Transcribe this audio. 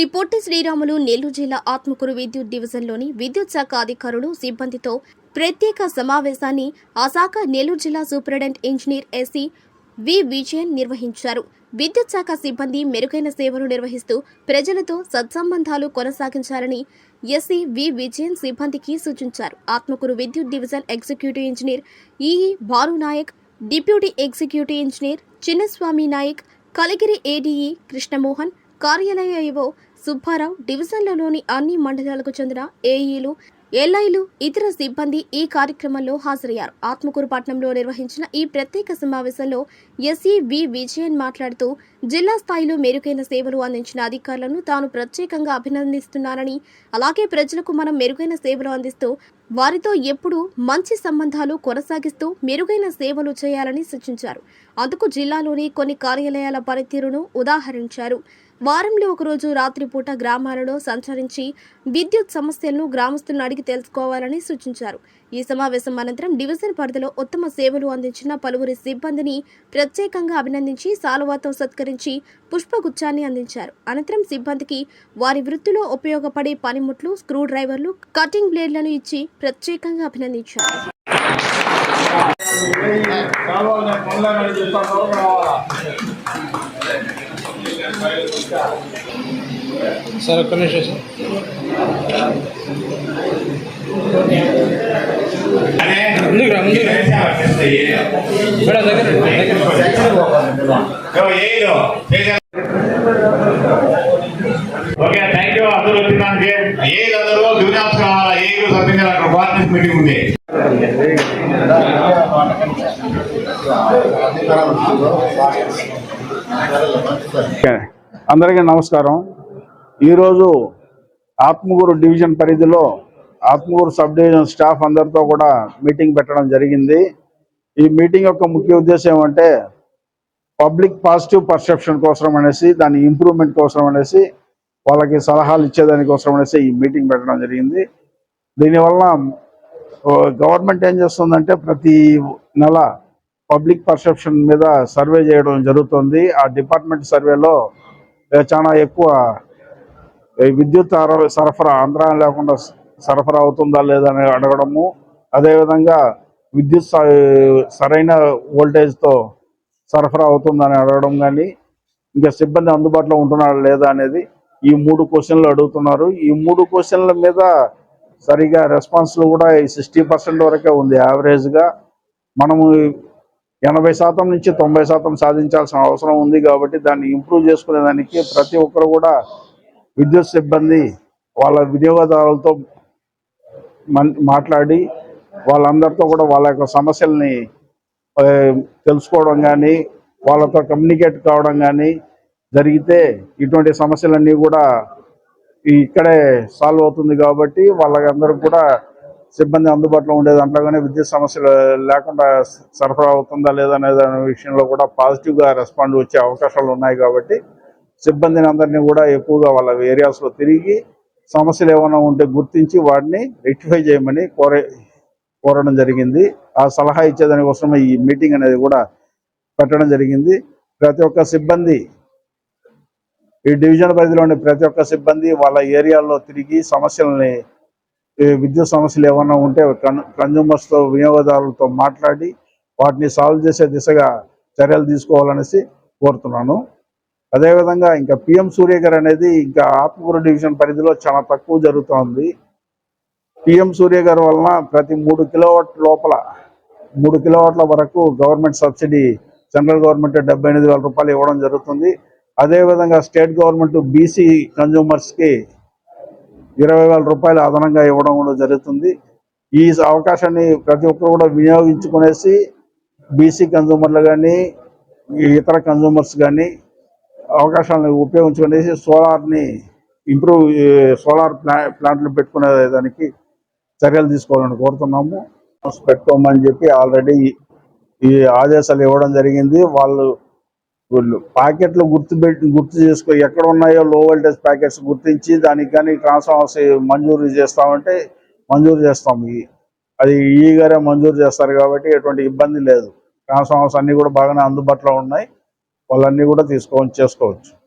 శ్రీ పొట్టి శ్రీరాములు నెల్లూరు జిల్లా ఆత్మకూరు విద్యుత్ డివిజన్లోని విద్యుత్ శాఖ అధికారులు సిబ్బందితో ప్రత్యేక సమావేశాన్ని ఆ శాఖ నెల్లూరు జిల్లా superintendent engineer SC V Vijayan నిర్వహించారు. విద్యుత్ శాఖ సిబ్బంది మెరుగైన సేవలు నిర్వహిస్తూ ప్రజలతో సత్సంబంధాలు కొనసాగించాలని ఎస్సీ వి విజయన్ సిబ్బందికి సూచించారు. ఆత్మకూరు విద్యుత్ division executive engineer EE Bhanunayak deputy executive engineer Chinnaswamy Nayak Kaligiri ADE Krishnamohan కార్యాలయ ఏవో సుబ్బారావు డివిజన్లలోని అన్ని మండలాలకు చెందిన ఏఈలు ఎల్ఐలు ఇతర సిబ్బంది ఈ కార్యక్రమంలో హాజరయ్యారు. ఆత్మకూరు పట్టణంలో నిర్వహించిన ఈ ప్రత్యేక సమావేశంలో ఎస్ఈ వి విజయన్ మాట్లాడుతూ జిల్లా స్థాయిలో మెరుగైన సేవలు అందించిన అధికారులను తాను ప్రత్యేకంగా అభినందిస్తున్నానని అలాగే ప్రజలకు మనం మెరుగైన సేవలు అందిస్తూ వారితో ఎప్పుడూ మంచి సంబంధాలు కొనసాగిస్తూ మెరుగైన సేవలు చేయాలని సూచించారు. అందుకు జిల్లాలోని కొన్ని కార్యాలయాల పనితీరును ఉదాహరించారు. వారంలో ఒకరోజు రాత్రిపూట గ్రామాలలో సంచరించి విద్యుత్ సమస్యలను గ్రామస్తులను అడిగి తెలుసుకోవాలని సూచించారు. ఈ సమావేశం అనంతరం డివిజన్ పరిధిలో ఉత్తమ సేవలు అందించిన పలువురి సిబ్బందిని ప్రత్యేకంగా అభినందించి సాలువాతో సత్కరించి పుష్పగుచ్చాన్ని అందించారు. అనంతరం సిబ్బందికి వారి వృత్తిలో ఉపయోగపడే పనిముట్లు స్క్రూ డ్రైవర్లు కటింగ్ బ్లేడ్లను ఇచ్చి ప్రత్యేకంగా అభినందించారు. కాలువల సార్ ఒక్క నిమిషం సార్ ముందుకు రా ముందుకు రా మేడం దగ్గర దగ్గర ఓకే థ్యాంక్ యూ అందరూ వచ్చినానికి ఏది అందరూ దివ్యాంశ కావాలా ఏది సభ్యులు అక్కడ పార్ట్నర్స్ మీటింగ్ ఉంది అందరికీ నమస్కారం. ఈరోజు ఆత్మగూరు డివిజన్ పరిధిలో ఆత్మగూరు సబ్ డివిజన్ స్టాఫ్ అందరితో కూడా మీటింగ్ పెట్టడం జరిగింది. ఈ మీటింగ్ యొక్క ముఖ్య ఉద్దేశం ఏమంటే పబ్లిక్ పాజిటివ్ పర్సెప్షన్ కోసం అనేసి దాని ఇంప్రూవ్మెంట్ కోసం అనేసి వాళ్ళకి సలహాలు ఇచ్చేదానికోసం అనేసి ఈ మీటింగ్ పెట్టడం జరిగింది. దీనివల్ల గవర్నమెంట్ ఏం చేస్తుందంటే ప్రతి నెల పబ్లిక్ పర్సెప్షన్ మీద సర్వే చేయడం జరుగుతుంది. ఆ డిపార్ట్మెంట్ సర్వేలో చాలా ఎక్కువ విద్యుత్ సరఫరా ఆంధ్రా లేకుండా సరఫరా అవుతుందా లేదా అని అడగడము. అదేవిధంగా విద్యుత్ సరైన వోల్టేజ్తో సరఫరా అవుతుందని అడగడం కానీ ఇంకా సిబ్బంది అందుబాటులో ఉంటున్నారా లేదా అనేది ఈ మూడు క్వశ్చన్లు అడుగుతున్నారు. ఈ మూడు క్వశ్చన్ల మీద సరిగా రెస్పాన్స్లు కూడా సిక్స్టీ పర్సెంట్ వరకే ఉంది యావరేజ్గా. మనము ఎనభై శాతం నుంచి తొంభై శాతం సాధించాల్సిన అవసరం ఉంది కాబట్టి దాన్ని ఇంప్రూవ్ చేసుకునే దానికి ప్రతి ఒక్కరు కూడా విద్యుత్ సిబ్బంది వాళ్ళ వినియోగదారులతో మాట్లాడి వాళ్ళందరితో కూడా వాళ్ళ యొక్క సమస్యల్ని తెలుసుకోవడం కానీ వాళ్ళతో కమ్యూనికేట్ కావడం కానీ జరిగితే ఇటువంటి సమస్యలన్నీ కూడా ఇక్కడే సాల్వ్ అవుతుంది కాబట్టి వాళ్ళకందరికి కూడా సిబ్బంది అందుబాటులో ఉండే దాంట్లోగానే విద్యుత్ సమస్యలు లేకుండా సరఫరా అవుతుందా లేదా అనే దాని విషయంలో కూడా పాజిటివ్గా రెస్పాండ్ వచ్చే అవకాశాలు ఉన్నాయి కాబట్టి సిబ్బందిని అందరినీ కూడా ఎక్కువగా వాళ్ళ ఏరియాస్లో తిరిగి సమస్యలు ఏమైనా ఉంటే గుర్తించి వాటిని రెక్టిఫై చేయమని కోరే కోరడం జరిగింది. ఆ సలహా ఇచ్చేదానికోసమే ఈ మీటింగ్ అనేది కూడా పెట్టడం జరిగింది. ప్రతి ఒక్క సిబ్బంది ఈ డివిజన్ పరిధిలోని ప్రతి ఒక్క సిబ్బంది వాళ్ళ ఏరియాల్లో తిరిగి సమస్యలని విద్యుత్ సమస్యలు ఏమైనా ఉంటే కన్జ్యూమర్స్తో వినియోగదారులతో మాట్లాడి వాటిని సాల్వ్ చేసే దిశగా చర్యలు తీసుకోవాలనేసి కోరుతున్నాను. అదేవిధంగా ఇంకా పిఎం సూర్య గారు అనేది ఇంకా ఆత్మకూరు డివిజన్ పరిధిలో చాలా తక్కువ జరుగుతోంది. పిఎం సూర్య గారు వలన ప్రతి మూడు కిలోవాట్ లోపల మూడు కిలోవాట్ల వరకు గవర్నమెంట్ సబ్సిడీ సెంట్రల్ గవర్నమెంట్ డెబ్బై ఎనిమిది వేల రూపాయలు ఇవ్వడం జరుగుతుంది. అదేవిధంగా స్టేట్ గవర్నమెంట్ బీసీ కన్జ్యూమర్స్కి ఇరవై వేల రూపాయలు అదనంగా ఇవ్వడం కూడా జరుగుతుంది. ఈ అవకాశాన్ని ప్రతి ఒక్కరు కూడా వినియోగించుకునేసి బీసీ కన్జ్యూమర్లు కానీ ఇతర కన్జ్యూమర్స్ కానీ అవకాశాలను ఉపయోగించుకునేసి సోలార్ని ఇంప్రూవ్ సోలార్ ప్లా ప్లాంట్లు పెట్టుకునే దానికి చర్యలు తీసుకోవాలని కోరుతున్నాము. పెట్టుకోమని చెప్పి ఆల్రెడీ ఈ ఆదేశాలు ఇవ్వడం జరిగింది. వాళ్ళు వీళ్ళు ప్యాకెట్లు గుర్తు పెట్టి గుర్తు చేసుకో ఎక్కడ ఉన్నాయో లో వోల్టేజ్ ప్యాకెట్స్ గుర్తించి దానికి కానీ ట్రాన్స్ఫార్మర్స్ మంజూరు చేస్తామంటే మంజూరు చేస్తాం. ఈ- అది ఈగారే మంజూరు చేస్తారు కాబట్టి ఎటువంటి ఇబ్బంది లేదు. ట్రాన్స్ఫార్మర్స్ అన్నీ కూడా బాగానే అందుబాటులో ఉన్నాయి. వాళ్ళన్నీ కూడా తీసుకొని చేసుకోవచ్చు.